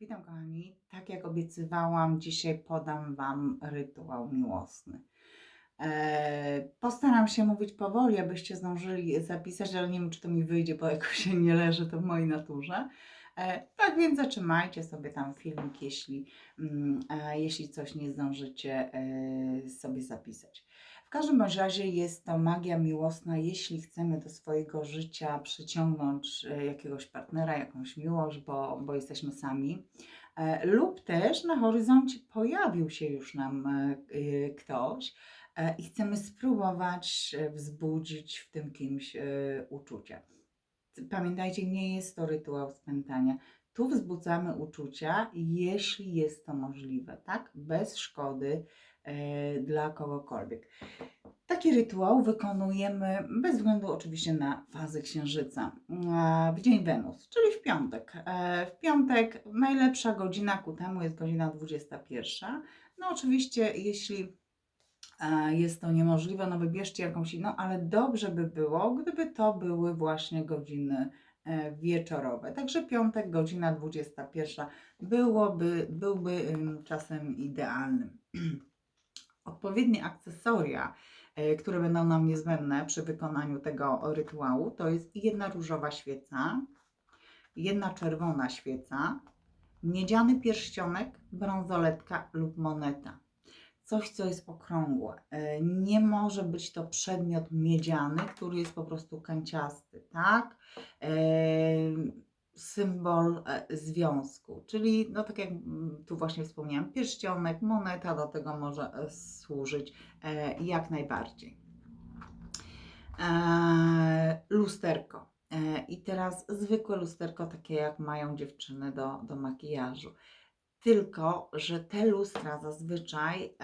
Witam kochani. Tak jak obiecywałam, dzisiaj podam Wam rytuał miłosny. E, postaram się mówić powoli, abyście zdążyli zapisać, ale nie wiem, czy to mi wyjdzie, bo jakoś się nie leży to w mojej naturze. E, tak więc zatrzymajcie sobie tam filmik, jeśli, mm, e, jeśli coś nie zdążycie sobie zapisać. W każdym razie jest to magia miłosna, jeśli chcemy do swojego życia przyciągnąć e, jakiegoś partnera, jakąś miłość, bo, bo jesteśmy sami. E, lub też na horyzoncie pojawił się już nam e, ktoś i chcemy spróbować wzbudzić w tym kimś uczucia. Pamiętajcie, nie jest to rytuał spętania. Tu wzbudzamy uczucia, jeśli jest to możliwe, tak? Bez szkody dla kogokolwiek. Taki rytuał wykonujemy bez względu oczywiście na fazę księżyca e, w dzień Wenus, czyli w piątek. E, W piątek najlepsza godzina ku temu jest godzina 21. No oczywiście, jeśli e, jest to niemożliwe, no wybierzcie jakąś inną, ale dobrze by było, gdyby to były właśnie godziny e, wieczorowe. Także piątek, godzina 21 byłoby, byłby czasem idealnym. Odpowiednie akcesoria, e, które będą nam niezbędne przy wykonaniu tego rytuału, to jest jedna różowa świeca, jedna czerwona świeca, miedziany pierścionek, brązoletka lub moneta. Coś, co jest okrągłe. E, Nie może być to przedmiot miedziany, który jest po prostu kanciasty, tak? Symbol e, związku, czyli, no tak jak mm, tu właśnie wspomniałam, pierścionek, moneta do tego może e, służyć e, jak najbardziej. Lusterko. I teraz zwykłe lusterko, takie jak mają dziewczyny do, do makijażu. Tylko, że te lustra zazwyczaj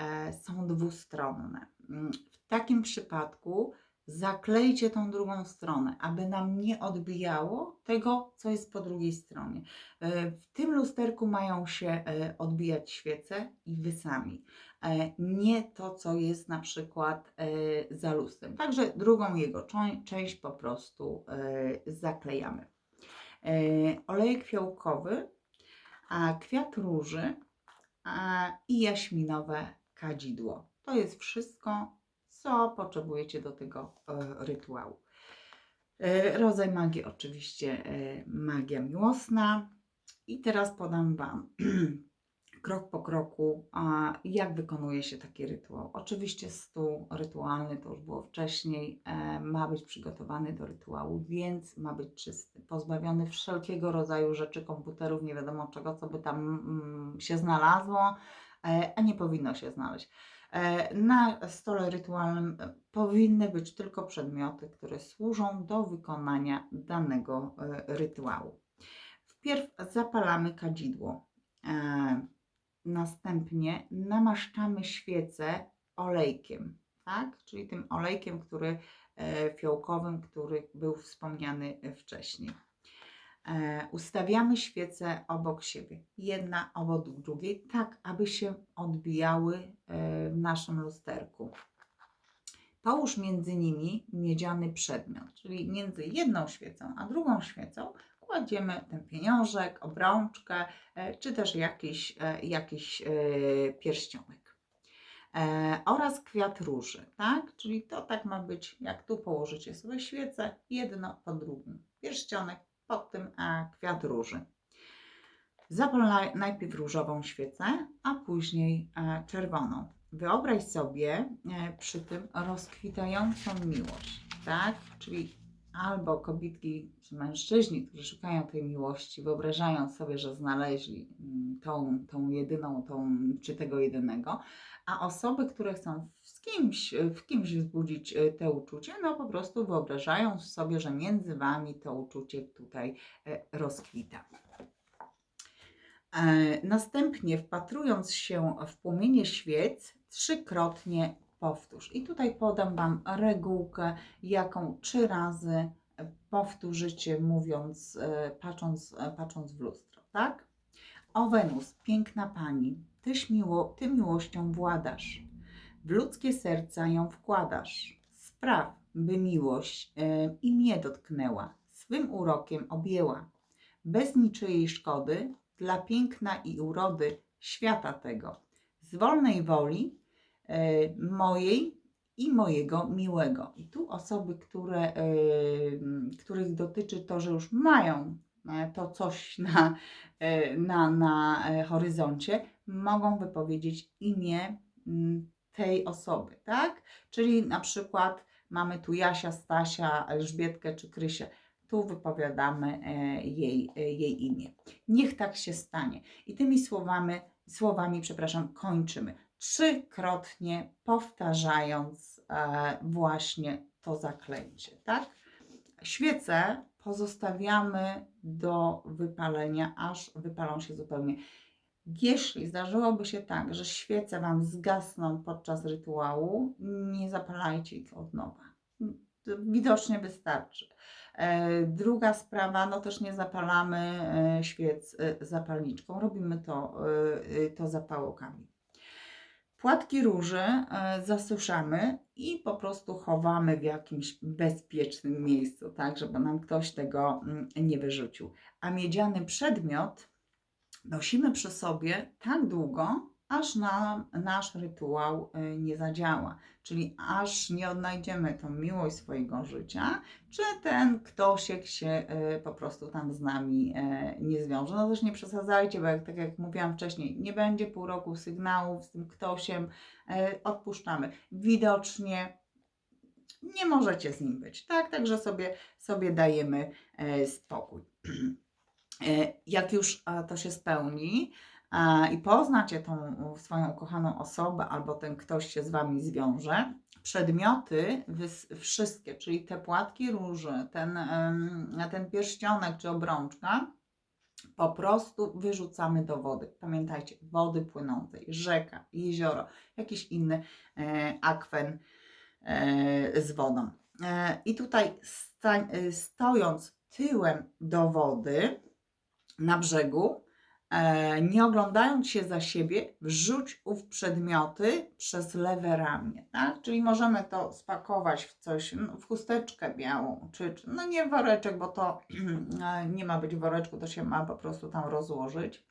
są dwustronne. Mm, W takim przypadku zaklejcie tą drugą stronę, aby nam nie odbijało tego, co jest po drugiej stronie. E, W tym lusterku mają się e, odbijać świece i wy sami. E, Nie to, co jest na przykład za lustrem. Także drugą jego część po prostu zaklejamy. Olejek fiołkowy, kwiat róży i jaśminowe kadzidło. To jest wszystko, co potrzebujecie do tego e, rytuału. E, rodzaj magii oczywiście e, magia miłosna. I teraz podam Wam krok po kroku, jak wykonuje się taki rytuał. Oczywiście stół rytualny, to już było wcześniej, ma być przygotowany do rytuału, więc ma być czysty, pozbawiony wszelkiego rodzaju rzeczy, komputerów, nie wiadomo czego, co by tam mm, się znalazło, a nie powinno się znaleźć. E, Na stole rytualnym e, powinny być tylko przedmioty, które służą do wykonania danego e, rytuału. Wpierw zapalamy kadzidło. Następnie namaszczamy świecę olejkiem, tak? Czyli tym olejkiem, który fiołkowym, który był wspomniany wcześniej. E, Ustawiamy świece obok siebie, jedna obok drugiej, tak aby się odbijały e, w naszym lusterku. Połóż między nimi miedziany przedmiot, czyli między jedną świecą a drugą świecą kładziemy ten pieniążek, obrączkę, e, czy też jakiś, jakiś pierścionek. Oraz kwiat róży, tak? Czyli to tak ma być, jak tu położycie sobie świecę, jedno po drugim. Pierścionek, pod tym a kwiat róży. Zapal naj- najpierw różową świecę, a później e, czerwoną. Wyobraź sobie e, przy tym rozkwitającą miłość, tak? Czyli albo kobietki czy mężczyźni, którzy szukają tej miłości, wyobrażają sobie, że znaleźli mm, tą, tą jedyną, tą, czy tego jedynego, a osoby, które chcą z kimś, w kimś wzbudzić e, te uczucie, no po prostu wyobrażają sobie, że między wami to uczucie tutaj e, rozkwita. E, Następnie wpatrując się w płomienie świec, trzykrotnie powtórz. I tutaj podam Wam regułkę, jaką trzy razy powtórzycie, mówiąc, e, patrząc, e, patrząc w lustro, tak? O Wenus, piękna pani, tyś miło, ty miłością władasz, w ludzkie serca ją wkładasz. Spraw, by miłość e, i mnie dotknęła, swym urokiem objęła. Bez niczyjej szkody dla piękna i urody świata tego, z wolnej woli mojej i mojego miłego. I tu osoby, które, e, których dotyczy to, że już mają e, to coś na, e, na, na e, horyzoncie, mogą wypowiedzieć imię m, tej osoby, tak? Czyli na przykład mamy tu Jasia, Stasia, Elżbietkę czy Krysię. Tu wypowiadamy e, jej, e, jej imię. Niech tak się stanie. I tymi słowami, słowami, przepraszam, kończymy. Trzykrotnie powtarzając e, właśnie to zaklęcie, tak? Świece pozostawiamy do wypalenia, aż wypalą się zupełnie. Jeśli zdarzyłoby się tak, że świece Wam zgasną podczas rytuału, nie zapalajcie ich od nowa. Widocznie wystarczy. E, Druga sprawa, no też nie zapalamy e, świec zapalniczką, robimy to, to zapałkami. Płatki róży e, zasuszamy i po prostu chowamy w jakimś bezpiecznym miejscu, tak, żeby nam ktoś tego mm, nie wyrzucił. A miedziany przedmiot nosimy przy sobie tak długo, aż nasz rytuał y, nie zadziała. Czyli aż nie odnajdziemy tą miłość swojego życia, czy ten ktośek się y, po prostu tam z nami y, nie zwiąże. No też nie przesadzajcie, bo jak, tak jak mówiłam wcześniej, nie będzie pół roku sygnałów z tym ktośem, y, odpuszczamy. Widocznie nie możecie z nim być, tak? Także sobie, sobie dajemy spokój. Jak już to się spełni i poznacie tą swoją ukochaną osobę, albo ten ktoś się z Wami zwiąże, przedmioty wszystkie, czyli te płatki róży, ten, ten pierścionek czy obrączka, po prostu wyrzucamy do wody. Pamiętajcie, wody płynącej, rzeka, jezioro, jakiś inny e, akwen e, z wodą. E, I tutaj stojąc tyłem do wody na brzegu, nie oglądając się za siebie, wrzuć ów przedmioty przez lewe ramię, tak? Czyli możemy to spakować w coś, no, w chusteczkę białą, czy, czy no nie woreczek, bo to e, nie ma być woreczku, to się ma po prostu tam rozłożyć.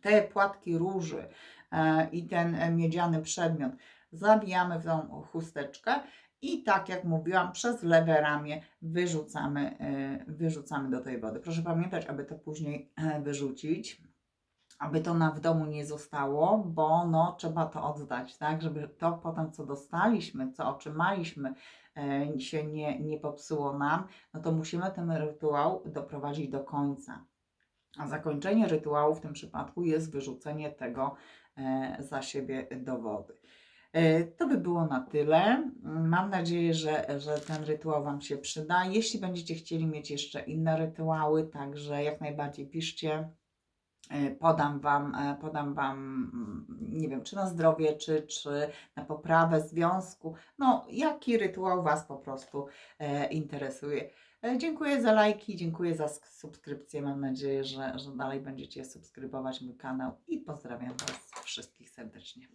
Te płatki róży e, i ten e, miedziany przedmiot zabijamy w tą chusteczkę i tak jak mówiłam, przez lewe ramię wyrzucamy, e, wyrzucamy do tej wody. Proszę pamiętać, aby to później e, wyrzucić, aby to na w domu nie zostało, bo no, trzeba to oddać, tak, żeby to potem, co dostaliśmy, co otrzymaliśmy, e, się nie, nie popsuło nam, no to musimy ten rytuał doprowadzić do końca. A zakończenie rytuału w tym przypadku jest wyrzucenie tego e, za siebie do wody. E, To by było na tyle. Mam nadzieję, że, że ten rytuał Wam się przyda. Jeśli będziecie chcieli mieć jeszcze inne rytuały, także jak najbardziej piszcie. E, Podam Wam, e, podam wam mm, nie wiem, czy na zdrowie, czy, czy na poprawę związku. No, jaki rytuał Was po prostu e, interesuje. Dziękuję za lajki, dziękuję za sk- subskrypcję. Mam nadzieję, że, że dalej będziecie subskrybować mój kanał i pozdrawiam Was wszystkich serdecznie.